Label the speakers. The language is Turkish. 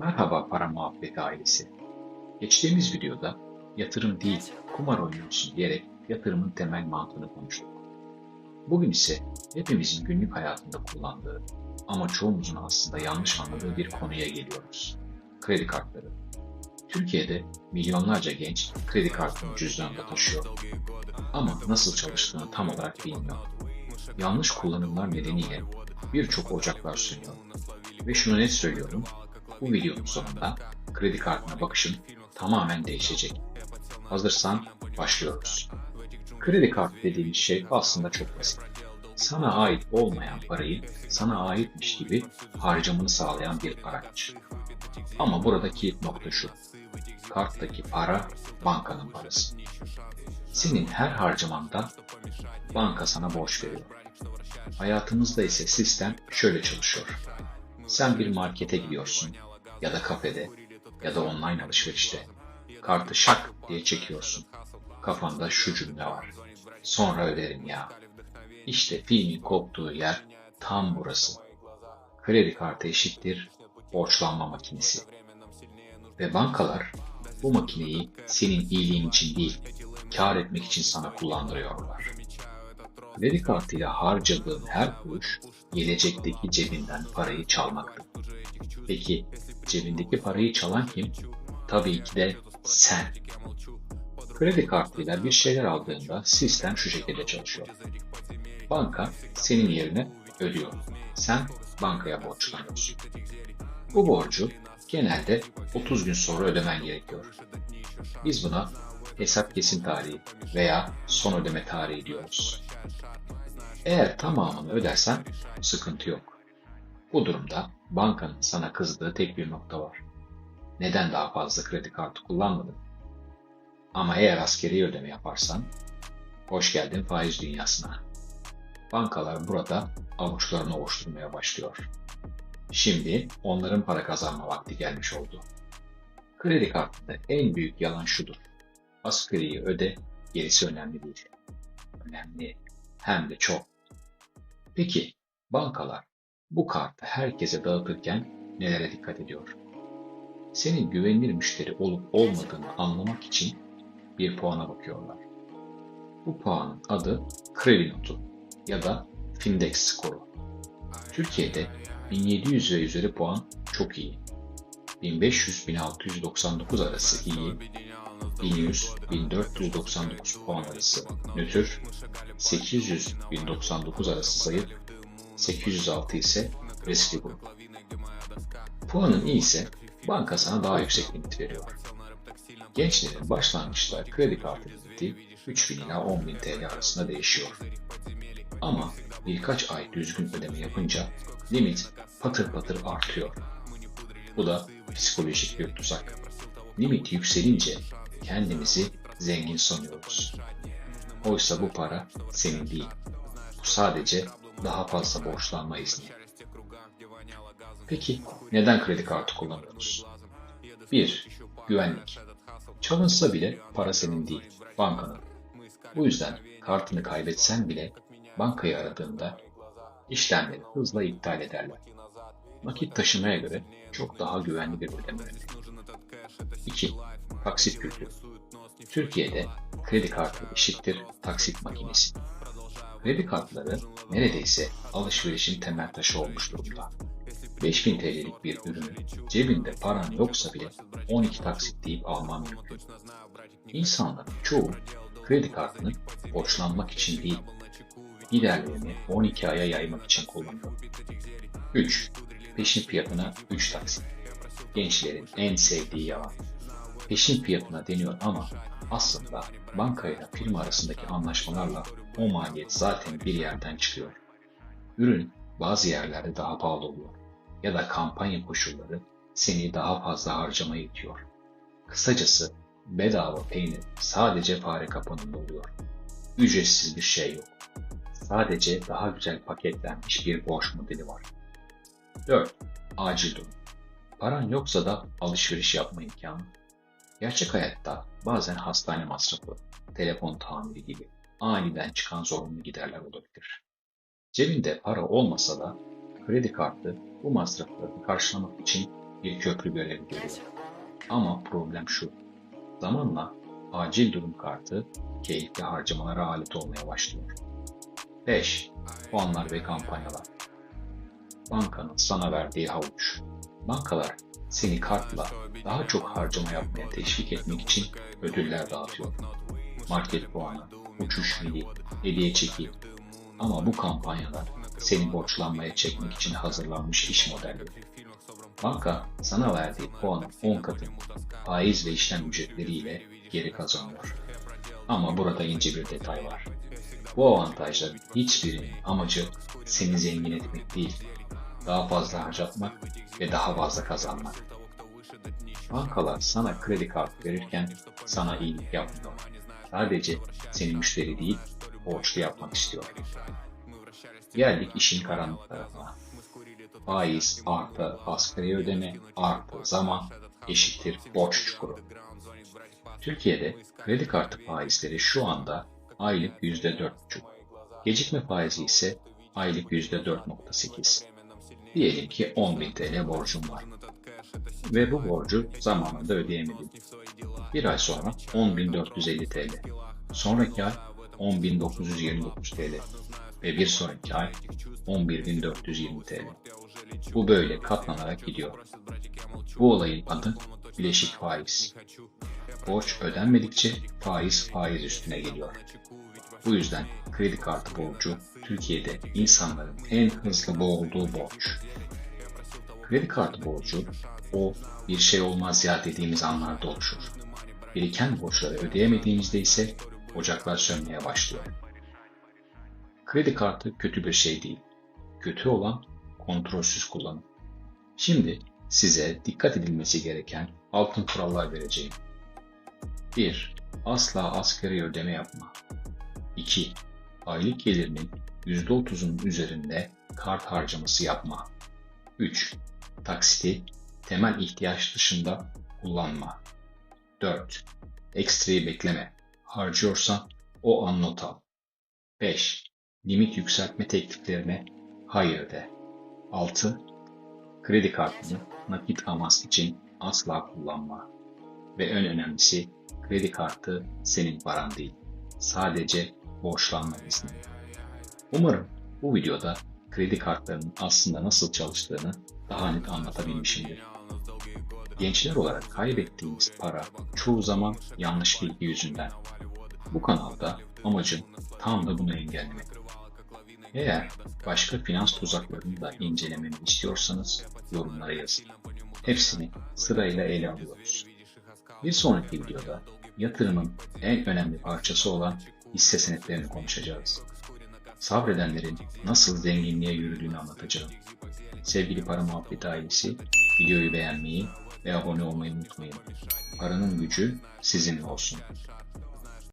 Speaker 1: Merhaba para muhabbeti ailesi. Geçtiğimiz videoda yatırım değil kumar oynuyorsun diyerek yatırımın temel mantığını konuştuk. Bugün ise hepimizin günlük hayatında kullandığı ama çoğumuzun aslında yanlış anladığı bir konuya geliyoruz. Kredi kartları. Türkiye'de milyonlarca genç kredi kartını cüzdanında taşıyor. Ama nasıl çalıştığını tam olarak bilmiyor. Yanlış kullanımlar nedeniyle birçok ocaklar sönüyor. Ve şunu net söylüyorum, bu videonun sonunda kredi kartına bakışın tamamen değişecek. Hazırsan başlıyoruz. Kredi kartı dediğimiz şey aslında çok basit. Sana ait olmayan parayı sana aitmiş gibi harcamanı sağlayan bir araç. Ama buradaki nokta şu. Karttaki para bankanın parası. Senin her harcamanda banka sana borç veriyor. Hayatımızda ise sistem şöyle çalışıyor. Sen bir markete gidiyorsun ya da kafede ya da online alışverişte. Kartı şak diye çekiyorsun. Kafanda şu cümle var. Sonra öderim ya. İşte filmin koptuğu yer tam burası. Kredi kartı eşittir borçlanma makinesi. Ve bankalar bu makineyi senin iyiliğin için değil, kar etmek için sana kullandırıyorlar. Kredi kartıyla harcadığın her kuruş gelecekteki cebinden parayı çalmaktır. Peki cebindeki parayı çalan kim? Tabii ki de sen. Kredi kartıyla bir şeyler aldığında sistem şu şekilde çalışıyor. Banka senin yerine ödüyor. Sen bankaya borçlanıyorsun. Bu borcu genelde 30 gün sonra ödemen gerekiyor. Biz buna hesap kesim tarihi veya son ödeme tarihi diyoruz. Eğer tamamını ödersen sıkıntı yok. Bu durumda bankanın sana kızdığı tek bir nokta var. Neden daha fazla kredi kartı kullanmadın? Ama eğer askeri ödeme yaparsan, hoş geldin faiz dünyasına. Bankalar burada avuçlarını oluşturmaya başlıyor. Şimdi onların para kazanma vakti gelmiş oldu. Kredi kartında en büyük yalan şudur. Asgariyi öde, gerisi önemli değil. Önemli, hem de çok. Peki, bankalar bu kartı herkese dağıtırken nelere dikkat ediyor? Senin güvenilir müşteri olup olmadığını anlamak için bir puana bakıyorlar. Bu puanın adı kredi notu ya da Findex skoru. Türkiye'de 1700 ve üzeri puan çok iyi. 1500-1699 arası iyi, 1100-1499 puan arası nötr, 800-1099 arası zayıf, 806 ise grup. Puanın iyi ise banka sana daha yüksek limit veriyor. Gençlerin başlangıçta kredi kartı limiti 3000 ila 10.000 TL arasında değişiyor. Ama birkaç ay düzgün ödeme yapınca limit patır patır artıyor. Bu da psikolojik bir tuzak. Limit yükselince kendimizi zengin sanıyoruz. Oysa bu para senin değil. Bu sadece daha fazla borçlanma izni. Peki neden kredi kartı kullanıyoruz? 1. Güvenlik. Çalınsa bile para senin değil, bankanın. Bu yüzden kartını kaybetsen bile bankayı aradığında işlemleri hızla iptal ederler. Nakit taşımaya göre çok daha güvenli bir ödeme yöntemi. 2. Taksit kültürü. Türkiye'de kredi kartı eşittir taksit makinesi. Kredi kartları neredeyse alışverişin temel taşı olmuş durumda. 5000 TL'lik bir ürünü cebinde paran yoksa bile 12 taksit deyip alman mümkün. İnsanların çoğu kredi kartını borçlanmak için değil, giderlerini 12 aya yaymak için kullanıyor. 3. Peşin fiyatına 3 taksit. Gençlerin en sevdiği yalan. Peşin fiyatına deniyor ama aslında bankayla firma arasındaki anlaşmalarla o maliyet zaten bir yerden çıkıyor. Ürün bazı yerlerde daha pahalı oluyor ya da kampanya koşulları seni daha fazla harcamaya itiyor. Kısacası bedava peynir sadece fare kapanında oluyor. Ücretsiz bir şey yok. Sadece daha güzel paketlenmiş bir borç modeli var. 4. Acil durum. Paran yoksa da alışveriş yapma imkanı. Gerçek hayatta bazen hastane masrafı, telefon tamiri gibi aniden çıkan zorunlu giderler olabilir. Cebinde para olmasa da kredi kartı bu masrafları karşılamak için bir köprü görevi görüyor. Ama problem şu. Zamanla acil durum kartı keyifli harcamalara alet olmaya başlıyor. 5. Puanlar ve kampanyalar. Bankanın sana verdiği havuç. Bankalar seni kartla daha çok harcama yapmaya teşvik etmek için ödüller dağıtıyor. Market puanı, uçuş mili, hediye çeki. Ama bu kampanyalar seni borçlanmaya çekmek için hazırlanmış iş modelleri. Banka sana verdiği puanın 10 katı faiz ve işlem ücretleriyle geri kazanıyor. Ama burada ince bir detay var. Bu avantajların hiçbirinin amacı seni zengin etmek değil, daha fazla harcatmak ve daha fazla kazanmak. Bankalar sana kredi kartı verirken sana iyilik yapmıyor. Sadece seni müşteri değil, borçlu yapmak istiyor. Geldik işin karanlık tarafına. Faiz artı asgari ödeme artı zaman eşittir borç çukuru. Türkiye'de kredi kartı faizleri şu anda aylık %4,5. Gecikme faizi ise aylık %4,8. Diyelim ki 10.000 TL borcum var. Ve bu borcu zamanında ödeyemedim. Bir ay sonra 10.450 TL. Sonraki ay 10.929 TL. Ve bir sonraki ay 11.420 TL. Bu böyle katlanarak gidiyor. Bu olayın adı bileşik faiz. Borç ödenmedikçe faiz faiz üstüne geliyor. Bu yüzden kredi kartı borcu Türkiye'de insanların en hızlı boğulduğu borç. Kredi kartı borcu o bir şey olmaz ya dediğimiz anlarda oluşur. Biriken borçları ödeyemediğimizde ise ocaklar sönmeye başlıyor. Kredi kartı kötü bir şey değil. Kötü olan kontrolsüz kullanım. Şimdi size dikkat edilmesi gereken altın kurallar vereceğim. 1. Asla asgari ödeme yapma. 2. Aylık gelirinin %30'unun üzerinde kart harcaması yapma. 3. Taksiti temel ihtiyaç dışında kullanma. 4. Ekstrayı bekleme. Harcıyorsan o an not al. 5. Limit yükseltme tekliflerine hayır de. 6. Kredi kartını nakit amas için asla kullanma. Ve en önemlisi kredi kartı senin paran değil. Sadece borçlanma izni. Umarım bu videoda kredi kartlarının aslında nasıl çalıştığını daha net anlatabilmişimdir. Gençler olarak kaybettiğimiz para çoğu zaman yanlış bilgi yüzünden. Bu kanalda amacım tam da bunu engellemek. Eğer başka finans tuzaklarını da incelememi istiyorsanız yorumlara yazın. Hepsini sırayla ele alıyoruz. Bir sonraki videoda yatırımın en önemli parçası olan hisse senetlerini konuşacağız. Sabredenlerin nasıl zenginliğe yürüdüğünü anlatacağım. Sevgili Para Muhabbeti ailesi, videoyu beğenmeyi ve abone olmayı unutmayın. Paranın gücü sizinle olsun.